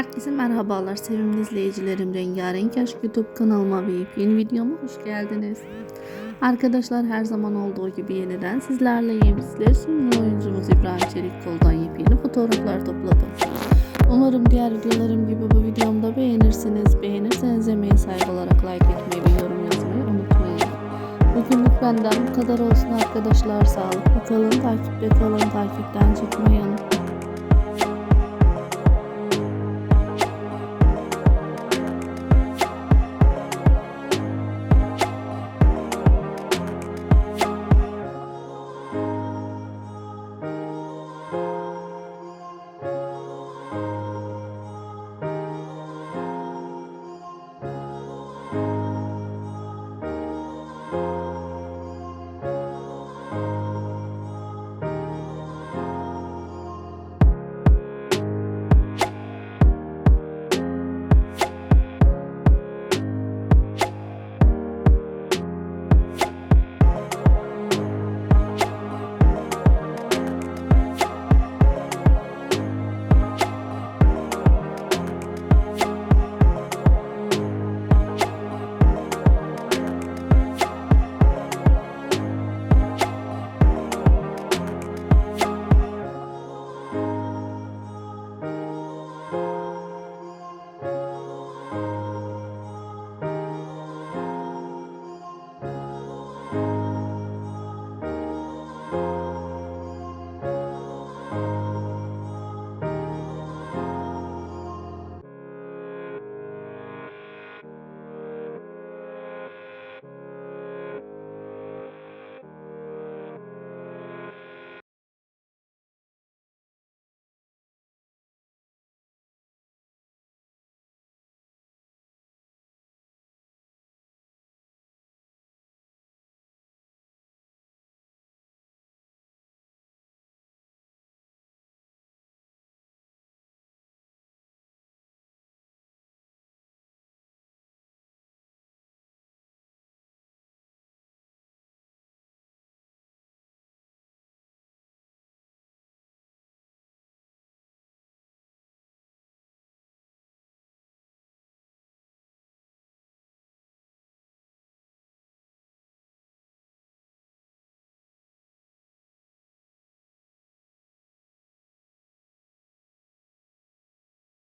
Herkese merhabalar sevimli izleyicilerim. Rengarenk Aşk YouTube kanalıma ve yeni videoma hoş geldiniz. Arkadaşlar her zaman olduğu gibi yeniden sizlerleyim. Sizler için oyuncumuz İbrahim Çelikkol'dan yepyeni fotoğraflar topladım. Umarım diğer videolarım gibi bu videomda beğenirsiniz. Beğenirseniz emeğe saygı olarak like etmeyi ve yorum yazmayı unutmayın. Bugünlük benden bu kadar olsun arkadaşlar. Sağlıklı kalın, takipte kalın, takipten çıkmayın.